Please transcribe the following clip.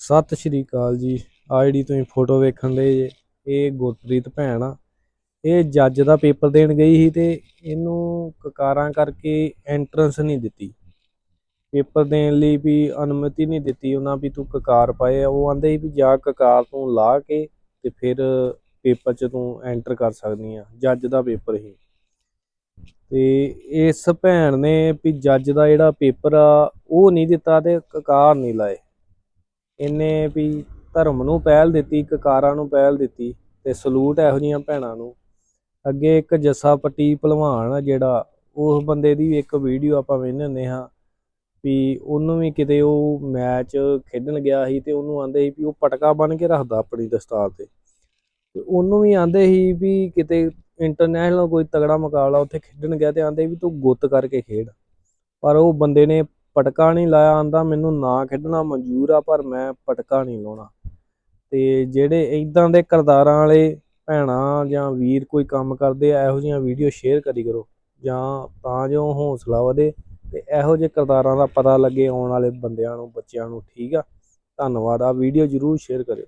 ਸਤਿ ਸ਼੍ਰੀ ਅਕਾਲ ਜੀ। ਆ ਜਿਹੜੀ ਤੁਸੀਂ ਫੋਟੋ ਵੇਖਣ ਦੇ ਜੇ। ਇਹ ਗੁਰਪ੍ਰੀਤ ਭੈਣ ਆ। ਇਹ ਜੱਜ ਦਾ ਪੇਪਰ ਦੇਣ ਗਈ ਸੀ ਤੇ ਇਹਨੂੰ ਕਕਾਰਾਂ ਕਰਕੇ ਐਂਟਰੈਂਸ ਨਹੀਂ ਦਿੱਤੀ। ਪੇਪਰ ਦੇਣ ਲਈ ਵੀ ਅਨੁਮਤੀ ਨਹੀਂ ਦਿੱਤੀ ਉਹਨਾਂ ਵੀ ਤੂੰ ਕਕਾਰ ਪਾਏ ਆ। ਉਹ ਆਂਦੇ ਸੀ ਵੀ ਜਾ ਕਕਾਰ ਤੂੰ ਲਾ ਕੇ ਤੇ ਫਿਰ ਪੇਪਰ 'ਚ ਤੂੰ ਐਂਟਰ ਕਰ ਸਕਦੀ ਆ। ਜੱਜ ਦਾ ਪੇਪਰ ਹੀ ਤੇ ਇਸ ਭੈਣ ਨੇ ਵੀ ਜੱਜ ਦਾ ਜਿਹੜਾ ਪੇਪਰ ਆ, ਉਹ ਨਹੀਂ ਦਿੱਤਾ ਤੇ ਕਕਾਰ ਨਹੀਂ ਲਾਏ। ਇਹਨੇ ਵੀ ਧਰਮ ਨੂੰ ਪਹਿਲ ਦਿੱਤੀ ਕਕਾਰਾਂ ਨੂੰ ਪਹਿਲ ਦਿੱਤੀ ਤੇ ਸਲੂਟ ਇਹੋ ਜੀਆਂ ਭੈਣਾਂ ਨੂੰ। ਅੱਗੇ ਇੱਕ ਜੱਸਾ ਪੱਟੀ ਭਲਵਾਨ ਆ ਜਿਹੜਾ, ਉਸ ਬੰਦੇ ਦੀ ਵੀ ਇੱਕ ਵੀਡੀਓ ਆਪਾਂ ਵੇਖਦੇ ਹੁੰਦੇ ਹਾਂ ਵੀ ਉਹਨੂੰ ਵੀ ਕਿਤੇ ਉਹ ਮੈਚ ਖੇਡਣ ਗਿਆ ਸੀ ਤੇ ਉਹਨੂੰ ਆਂਦੇ ਸੀ ਵੀ ਉਹ ਪਟਕਾ ਬਣ ਕੇ ਰੱਖਦਾ ਆਪਣੀ ਦਸਤਾਰ ਤੇ। ਤੇ ਉਹਨੂੰ ਵੀ ਆਂਦੇ ਸੀ ਵੀ ਕਿਤੇ ਇੰਟਰਨੈਸ਼ਨਲ ਕੋਈ ਤਗੜਾ ਮੁਕਾਬਲਾ ਉੱਥੇ ਖੇਡਣ ਗਿਆ ਤੇ ਆਂਦੇ ਵੀ ਤੂੰ ਗੁੱਤ ਕਰਕੇ ਖੇਡ। ਪਰ ਉਹ ਬੰਦੇ ਨੇ ਪਟਕਾ ਨਹੀਂ ਲਾਇਆ ਆਂਦਾ, ਮੈਨੂੰ ਨਾ ਖੇਡਣਾ ਮਨਜ਼ੂਰ ਆ, ਪਰ ਮੈਂ ਪਟਕਾ ਨਹੀਂ ਲਾਉਣਾ। ਤੇ ਜਿਹੜੇ ਇਦਾਂ ਦੇ ਕਰਦਾਰਾਂ ਵਾਲੇ ਭੈਣਾਂ ਜਾਂ ਵੀਰ ਕੋਈ ਕੰਮ ਕਰਦੇ ਆ, ਇਹੋ ਜਿਹੀਆਂ ਵੀਡੀਓ ਸ਼ੇਅਰ ਕਰੀ ਕਰੋ, ਜਾਂ ਤਾਂ ਜੋ ਹੌਸਲਾ ਵਧੇ ਤੇ ਇਹੋ ਜਿਹੇ ਕਰਦਾਰਾਂ ਦਾ ਪਤਾ ਲੱਗੇ ਆਉਣ ਵਾਲੇ ਬੰਦਿਆਂ ਨੂੰ, ਬੱਚਿਆਂ ਨੂੰ, ਠੀਕ ਆ? ਧੰਨਵਾਦ ਆ ਵੀਡੀਓ ਜਰੂਰ ਸ਼ੇਅਰ ਕਰਿਓ।